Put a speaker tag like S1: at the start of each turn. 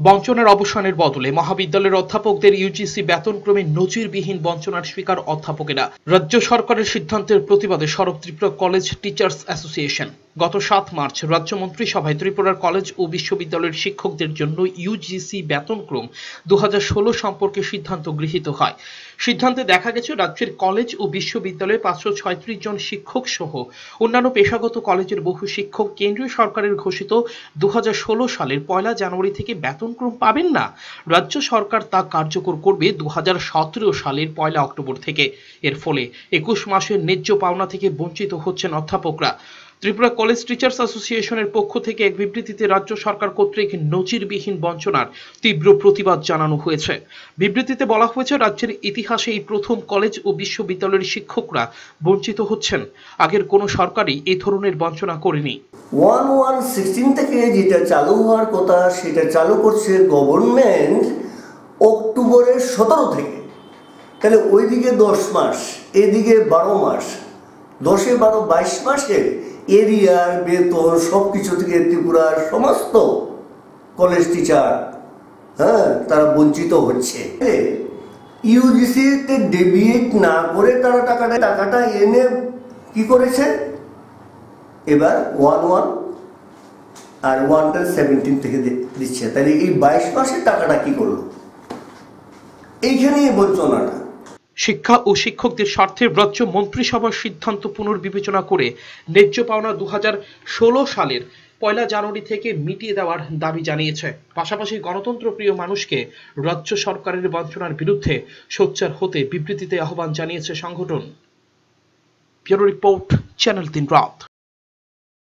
S1: বঞ্চনার অবসানের বদলে মহাবিদ্যালয়ের অধ্যাপকদের ইউজিসি বেতনক্রমে নজিরবিহীন বঞ্চনার শিকার অধ্যাপকেরা। রাজ্য সরকারের সিদ্ধান্তের প্রতিবাদে সরব ত্রিপুরা কলেজ টিচার্স অ্যাসোসিয়েশন। গত সাত মার্চ রাজ্য মন্ত্রিসভায় ত্রিপুরার কলেজ ও বিশ্ববিদ্যালয়ের শিক্ষকদের জন্য ইউজিসি বেতনক্রম দু হাজার ষোলো সম্পর্কে সিদ্ধান্ত গৃহীত হয়। সিদ্ধান্তে দেখা গেছে, রাজ্যের কলেজ ও বিশ্ববিদ্যালয়ে পাঁচশো ছয়ত্রিশ জন শিক্ষক সহ অন্যান্য পেশাগত কলেজের বহু শিক্ষক কেন্দ্রীয় সরকারের ঘোষিত দু হাজার ষোলো সালের পয়লা জানুয়ারি থেকে বেতনক্রম পাবেন না। রাজ্য সরকার তা কার্যকর করবে দু সালের পয়লা অক্টোবর থেকে। এর ফলে একুশ মাসের ন্যায্য পাওনা থেকে বঞ্চিত হচ্ছেন অধ্যাপকরা। ত্রিপুরা কলেজ টিচার্স অ্যাসোসিয়েশনের পক্ষ থেকে এক বিবৃতিতে রাজ্য সরকার কর্তৃক নজিরবিহীন বঞ্চনার তীব্র প্রতিবাদ জানানো হয়েছে। বিবৃতিতে বলা হয়েছে, রাজ্যের ইতিহাসে এই প্রথম কলেজ ও বিশ্ববিদ্যালয়ের শিক্ষকরা বঞ্চিত হচ্ছেন। আগের কোনো সরকারই এই ধরনের বঞ্চনা করেনি।
S2: ওয়ান ওয়ান সিক্সটিন থেকে যেটা চালু হওয়ার কথা, সেটা চালু করছে গভর্নমেন্ট অক্টোবরের সতেরো থেকে। তাহলে ওইদিকে দশ মাস, এদিকে বারো মাস, দশে বারো বাইশ মাসের এরিয়ার বেতন সব কিছু থেকে ত্রিপুরার সমস্ত কলেজ টিচার হ্যাঁ তারা বঞ্চিত হচ্ছে। ইউজিসিতে ডেবিট না করে তারা টাকাটা টাকাটা এনে কি করেছে? এবার ওয়ান ওয়ান আর ওয়ানটা সেভেন্টিন থেকে দিচ্ছে। তাহলে এই বাইশ মাসের টাকাটা কি করল? এইখানেই বঞ্চনাটা।
S1: শিক্ষা ও শিক্ষকদের স্বার্থে রাজ্য মন্ত্রিসভার সিদ্ধান্ত পুনর্বিবেচনা করে ন্যায্য পাওনা দু সালের পয়লা জানুয়ারি থেকে মিটিয়ে দেওয়ার দাবি জানিয়েছে। পাশাপাশি গণতন্ত্রপ্রিয় মানুষকে রাজ্য সরকারের বঞ্চনার বিরুদ্ধে সোচ্চার হতে বিবৃতিতে আহ্বান জানিয়েছে সংগঠন। ব্যুরো রিপোর্ট, চ্যানেল তিন রাত।